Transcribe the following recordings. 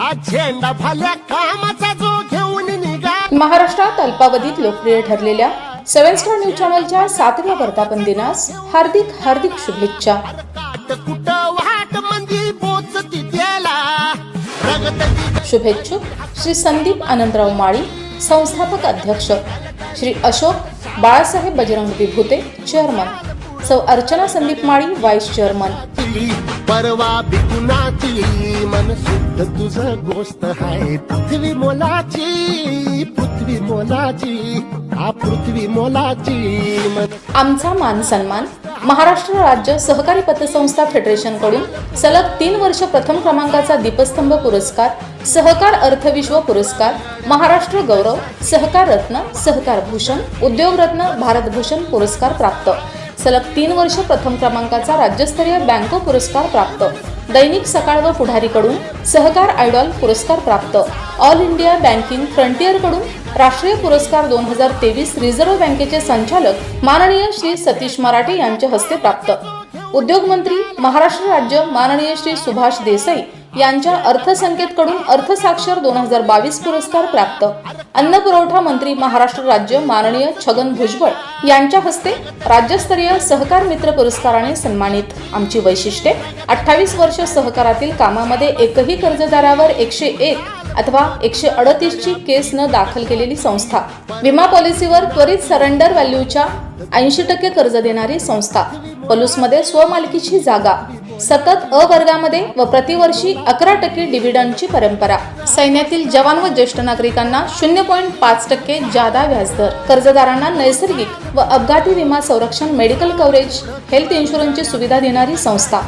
आज झेंडा भाल्या कामाचा जो घेऊन निघा. महाराष्ट्रात अल्पावधीत लोकप्रिय ठरलेल्या सेव्हन स्टार न्यूज चॅनलच्या सातव्या वर्धापन दिनास हार्दिक हार्दिक शुभेच्छा. शुभेच्छुक श्री संदीप आनंदराव माळी संस्थापक अध्यक्ष श्री अशोक बाळासाहेब बजरंग विभूते चेअरमन सौ अर्चना संदीप माळी व्हाईस चेअरमन दिली परवा बिकुनाची मन शुद्ध तुझं गोष्ट आहे पृथ्वी मोलाची पृथ्वी मोलाची हा पृथ्वी मोलाची मन आमचा मान सन्मान महाराष्ट्र राज्य सहकारी पतसंस्था फेडरेशनकडून सलग तीन वर्ष प्रथम क्रमांकाचा दीपस्तंभ पुरस्कार सहकार अर्थविश्व पुरस्कार महाराष्ट्र गौरव सहकार रत्न सहकार भूषण उद्योग रत्न भारतभूषण पुरस्कार प्राप्त. सलग तीन वर्ष प्रथम क्रमांकाचा राज्यस्तरीय बँको पुरस्कार प्राप्त. दैनिक सकाळ व पुढारीकडून सहकार आयडॉल पुरस्कार प्राप्त. ऑल इंडिया बँकिंग फ्रंटियरकडून राष्ट्रीय पुरस्कार दोन हजार तेवीस रिझर्व्ह बँकेचे संचालक माननीय श्री सतीश मराठे यांच्या हस्ते प्राप्त. उद्योगमंत्री महाराष्ट्र राज्य माननीय श्री सुभाष देसाई यांच्या अर्थसंकेतकडून अर्थसाक्षर दोन हजार बावीस पुरस्कार प्राप्त. अन्न पुरवठा मंत्री महाराष्ट्र राज्य माननीय छगन भुजबळ यांच्या हस्ते राज्यस्तरीय सहकार मित्र पुरस्काराने सन्मानित. आमची वैशिष्ट्ये अठ्ठावीस वर्ष सहकारातील कामामध्ये एकही कर्जदारावर एकशे एक अथवा एकशे अडतीसची केस न दाखल केलेली संस्था. विमा पॉलिसीवर त्वरित सरेंडर व्हॅल्यूच्या ऐंशी टक्के कर्ज देणारी संस्था. पलूसमध्ये स्वमालकीची जागा. सतत अ वर्गामध्ये व प्रतिवर्षी अकरा टक्के डिव्हिडंडची परंपरा. सैन्यातील जवान व ज्येष्ठ नागरिकांना शून्य पॉईंट पाच टक्के जादा व्याजदर. कर्जदारांना नैसर्गिक व अपघाती विमा संरक्षण मेडिकल कव्हरेज हेल्थ इन्शुरन्सची सुविधा देणारी संस्था.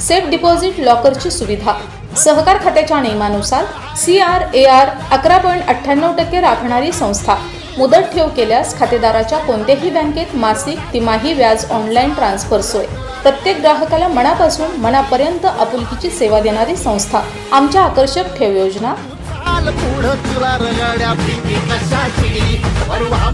सेफ डिपॉझिट लॉकरची सुविधा. सहकार खात्याच्या नियमानुसार सी आर ए आर अकरा पॉईंट अठ्ठ्याण्णव टक्के राखणारी संस्था. मुदत ठेव केल्यास खातेदाराच्या कोणत्याही बँकेत मासिक तिमाही व्याज ऑनलाईन ट्रान्सफर सोय. प्रत्येक ग्राहकाला मनापासून मनापर्यंत आपुलकीची सेवा देणारी संस्था. आमच्या आकर्षक ठेव योजना. आल पुढं तुला रगाड्या भीती कशाची? परवा